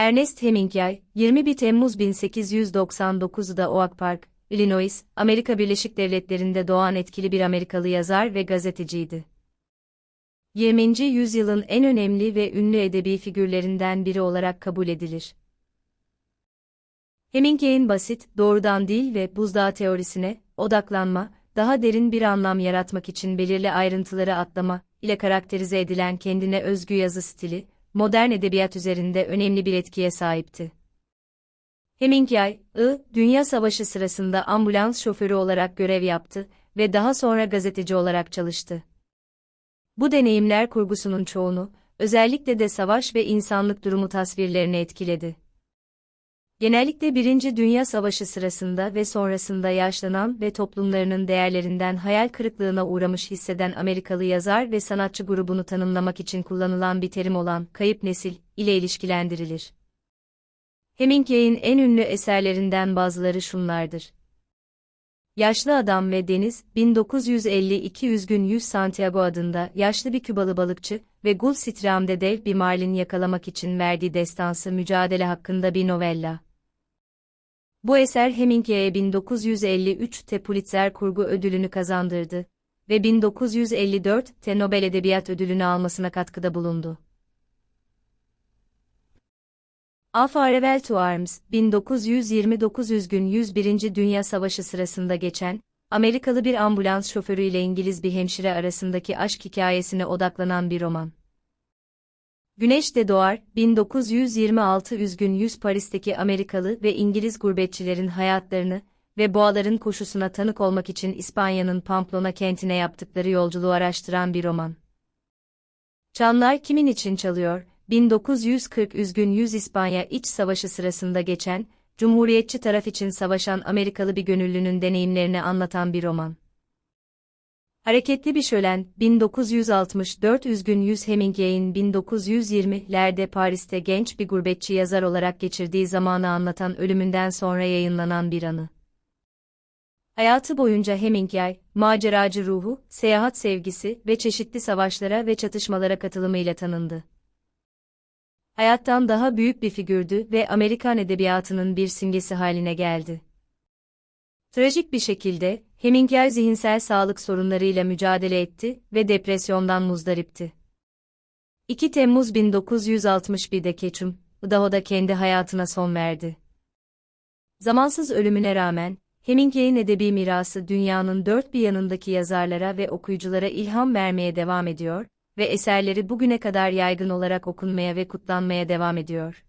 Ernest Hemingway, 21 Temmuz 1899'da Oak Park, Illinois, Amerika Birleşik Devletleri'nde doğan etkili bir Amerikalı yazar ve gazeteciydi. 20. yüzyılın en önemli ve ünlü edebi figürlerinden biri olarak kabul edilir. Hemingway'in basit, doğrudan dil ve buzdağı teorisine odaklanma, daha derin bir anlam yaratmak için belirli ayrıntıları atlama ile karakterize edilen kendine özgü yazı stili, modern edebiyat üzerinde önemli bir etkiye sahipti. Hemingway, I, Dünya Savaşı sırasında ambulans şoförü olarak görev yaptı ve daha sonra gazeteci olarak çalıştı. Bu deneyimler kurgusunun çoğunu, özellikle de savaş ve insanlık durumu tasvirlerini etkiledi. Genellikle Birinci Dünya Savaşı sırasında ve sonrasında yaşlanan ve toplumlarının değerlerinden hayal kırıklığına uğramış hisseden Amerikalı yazar ve sanatçı grubunu tanımlamak için kullanılan bir terim olan kayıp nesil ile ilişkilendirilir. Hemingway'in en ünlü eserlerinden bazıları şunlardır. Yaşlı Adam ve Deniz, 1952 Üzgün Yüz Santiago adında yaşlı bir Kübalı balıkçı ve Gulfstream'de dev bir marlin yakalamak için verdiği destansı mücadele hakkında bir novella. Bu eser Hemingway'e 1953'te Pulitzer Kurgu Ödülünü kazandırdı ve 1954'te Nobel Edebiyat Ödülünü almasına katkıda bulundu. A Farewell to Arms, 1929 üzgün 101. Dünya Savaşı sırasında geçen, Amerikalı bir ambulans şoförü ile İngiliz bir hemşire arasındaki aşk hikayesine odaklanan bir roman. Güneş de Doğar, 1926 üzgün 100 Paris'teki Amerikalı ve İngiliz gurbetçilerin hayatlarını ve boğaların koşusuna tanık olmak için İspanya'nın Pamplona kentine yaptıkları yolculuğu araştıran bir roman. Çanlar kimin için çalıyor? 1940 üzgün 100 İspanya İç Savaşı sırasında geçen, Cumhuriyetçi taraf için savaşan Amerikalı bir gönüllünün deneyimlerini anlatan bir roman. Hareketli bir şölen, 1964 üzgün yüz Hemingway'in 1920'lerde Paris'te genç bir gurbetçi yazar olarak geçirdiği zamanı anlatan ölümünden sonra yayınlanan bir anı. Hayatı boyunca Hemingway, maceracı ruhu, seyahat sevgisi ve çeşitli savaşlara ve çatışmalara katılımıyla tanındı. Hayattan daha büyük bir figürdü ve Amerikan edebiyatının bir simgesi haline geldi. Trajik bir şekilde, Hemingway zihinsel sağlık sorunlarıyla mücadele etti ve depresyondan muzdaripti. 2 Temmuz 1961'de Ketchum, Idaho'da kendi hayatına son verdi. Zamansız ölümüne rağmen, Hemingway'in edebi mirası dünyanın dört bir yanındaki yazarlara ve okuyuculara ilham vermeye devam ediyor ve eserleri bugüne kadar yaygın olarak okunmaya ve kutlanmaya devam ediyor.